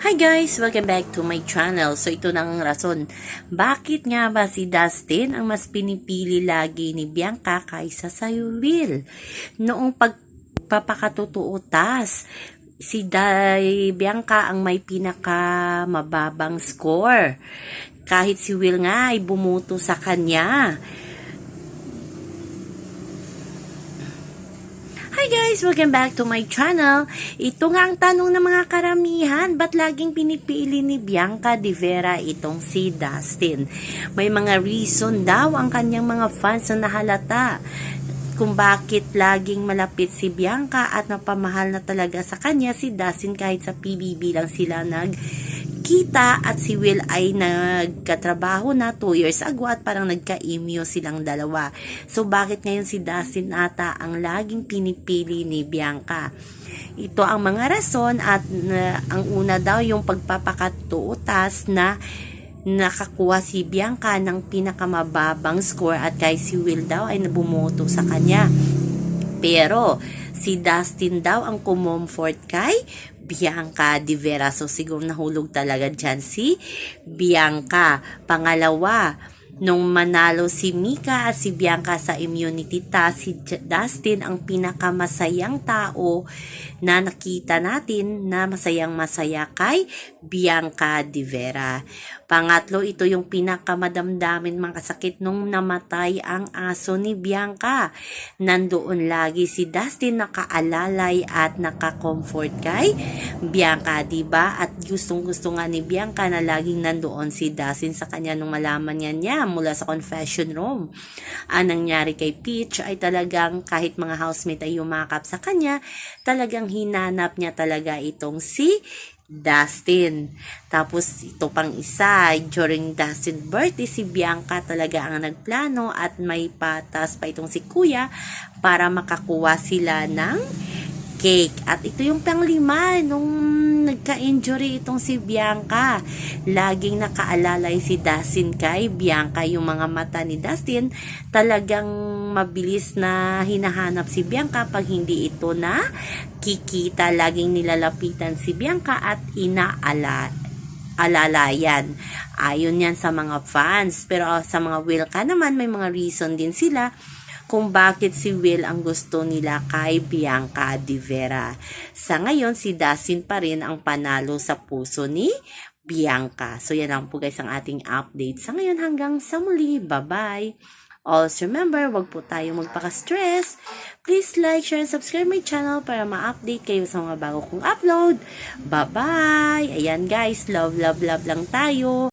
Hi guys! Welcome back to my channel. So ito na ang rason. Bakit nga ba si Dustin ang mas pinipili lagi ni Bianca kaysa sa Will? Noong pagpapakatutuutas, si Day Bianca ang may pinaka mababang score. Kahit si Will nga ay bumuto sa kanya. Hi guys! Welcome back to my channel. Ito nga ang tanong ng mga karamihan. Ba't laging pinipili ni Bianca de Vera itong si Dustin? May mga reason daw ang kanyang mga fans na nahalata kung bakit laging malapit si Bianca at napamahal na talaga sa kanya si Dustin kahit sa PBB lang sila nagkita at si Will ay nagkatrabaho na 2 years ago at parang nagka-imyo silang dalawa. So bakit ngayon si Dustin ata ang laging pinipili ni Bianca? Ito ang mga rason at na, ang una daw yung pagpapakatuutas na nakakuha si Bianca ng pinakamababang score at kay si Will daw ay nabumoto sa kanya. Pero si Dustin daw ang kumomfort kay Bianca de Vera. So siguro nahulog talaga dyan si Bianca. Pangalawa, nung manalo si Mika at si Bianca sa immunity task, si Dustin ang pinakamasayang tao na nakita natin na masayang masaya kay Bianca de Vera. Pangatlo, ito yung pinakamadamdamin mga kasakit nung namatay ang aso ni Bianca. Nandoon lagi si Dustin nakaalalay at nakakomfort kay Bianca, di ba? At gustong gusto nga ni Bianca na laging nandoon si Dustin sa kanya nung malaman niya niya mula sa confession room. Ang nangyari kay Peach ay talagang kahit mga housemate ay yumakap sa kanya, talagang hinanap niya talaga itong si Dustin. Tapos ito pang isa, during Dustin birthday, si Bianca talaga ang nagplano at may patas pa itong si Kuya para makakuha sila ng cake. At ito yung panglima, nung nagka-injury itong si Bianca. Laging nakaalalay si Dustin kay Bianca. Yung mga mata ni Dustin talagang mabilis na hinahanap si Bianca pag hindi ito na kikita. Laging nilalapitan si Bianca at inaala alalayan. Ayon yan sa mga fans. Pero uh, sa mga Wilka naman, may mga reason din sila kung bakit si Will ang gusto nila kay Bianca de Vera. Sa ngayon, si Dustin pa rin ang panalo sa puso ni Bianca. So yan lang po guys ang ating update. Sa ngayon hanggang sa muli. Bye-bye! Also remember, wag po tayo magpaka-stress. Please like, share, and subscribe my channel para ma-update kayo sa mga bago kong upload. Bye-bye! Ayan guys, love, love, love lang tayo.